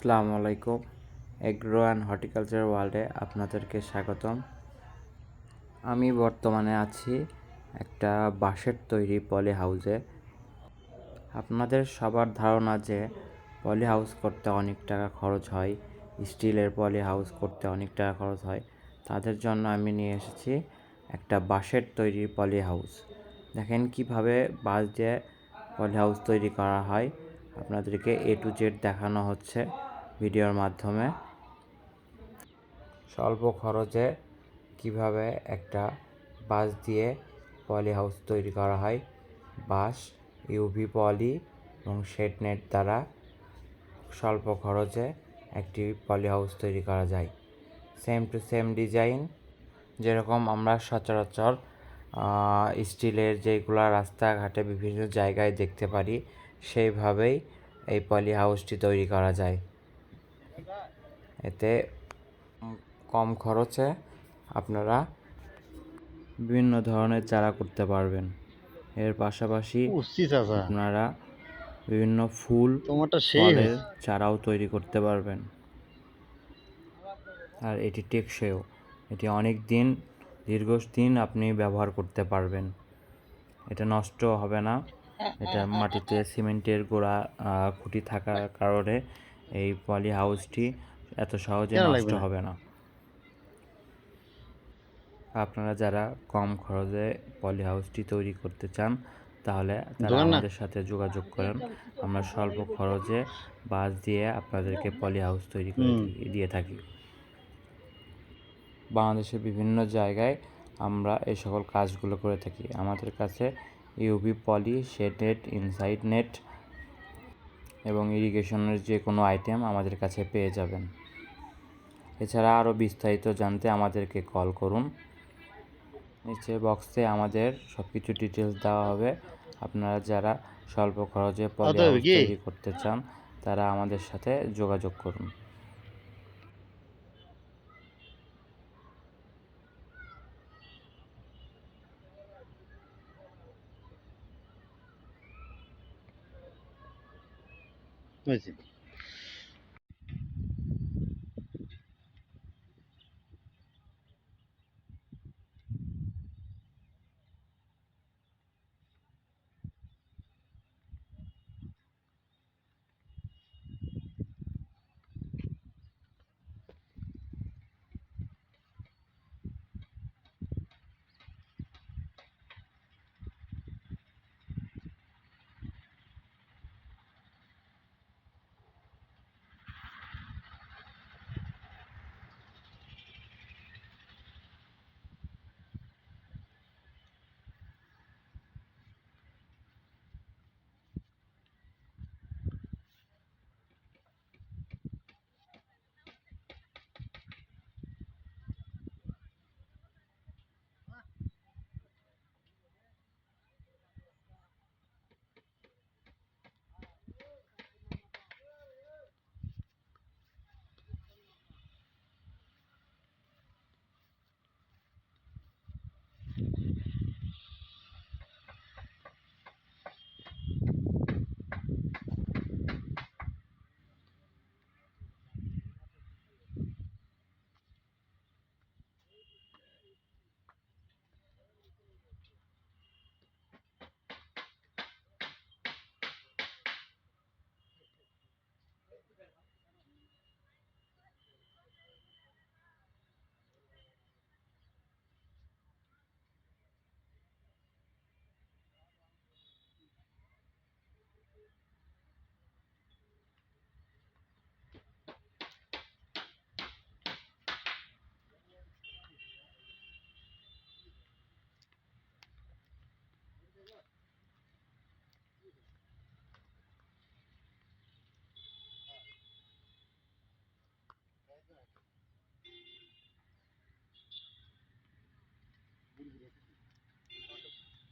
আসসালামু আলাইকুম। Agro and horticulture ওয়ার্ল্ডে আপনাদেরকে স্বাগতম। আমি বর্তমানে আছি একটা বাঁশের তৈরি পলি হাউসে। আপনাদের সবার ধারণা যে পলি হাউস করতে অনেক টাকা খরচ হয়, স্টিলের পলি হাউস করতে অনেক টাকা খরচ হয়, তাদের জন্য আমি নিয়ে এসেছি একটা বাঁশের তৈরি পলি হাউস। দেখেন কীভাবে বাঁশ দিয়ে পলি হাউস তৈরি করা হয়। আপনাদেরকে এ টু জেড দেখানো হচ্ছে। ভিডিওর মাধ্যমে। স্বল্প খরচে কীভাবে একটা বাঁশ দিয়ে পলি হাউস তৈরি করা হয়? বাঁশ ইউভি পলি এবং শেড নেট দ্বারা স্বল্প খরচে একটি পলি হাউস তৈরি করা যায়। Same to same design. যেরকম আমরা সচরাচর স্টিলের যেগুলো রাস্তাঘাটে বিভিন্ন জায়গায় দেখতে পারি, সেইভাবেই এই পলি হাউসটি তৈরি করা যায়। এতে কম খরচে আপনারা বিভিন্ন ধরনের চারা করতে পারবেন। এর পাশাপাশি আপনারা বিভিন্ন ফুল ফলের চারাও তৈরি করতে পারবেন। আর এটি টেকসইও। এটি অনেক দিন দীর্ঘদিন আপনি ব্যবহার করতে পারবেন। এটা নষ্ট হবে না। এটা মাটিতে সিমেন্টের গোড়া খুঁটি থাকার কারণে এই পলি হাউসটি এত সহজে নষ্ট হবে না। আপনারা যারা কম খরচে পলি হাউসটি তৈরি করতে চান তাহলে তারা আমাদের সাথে যোগাযোগ করেন। আমরা স্বল্প খরচে বাঁশ দিয়ে আপনাদেরকে পলি হাউস তৈরি করে দিয়ে থাকি। বাংলাদেশের বিভিন্ন জায়গায় আমরা এই সকল কাজগুলো করে থাকি। আমাদের কাছে UV poly shade net inside net এবং ইরিগেশনের যে কোনো আইটেম আমাদের কাছে পেয়ে যাবেন। এছাড়া আরও বিস্তারিত জানতে আমাদেরকে কল করুন। নিচে বক্সে আমাদের সব কিছু ডিটেলস দেওয়া হবে। আপনারা যারা স্বল্প খরচে পলি? তৈরি করতে চান তারা আমাদের সাথে যোগাযোগ করুন। হয়েছে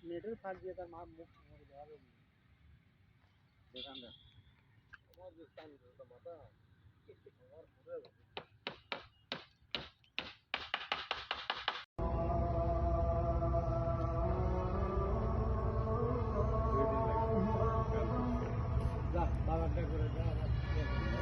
নেটের ফাঁক দিয়ে তার মা মুখ মুখ দেওয়া দোকানদার করে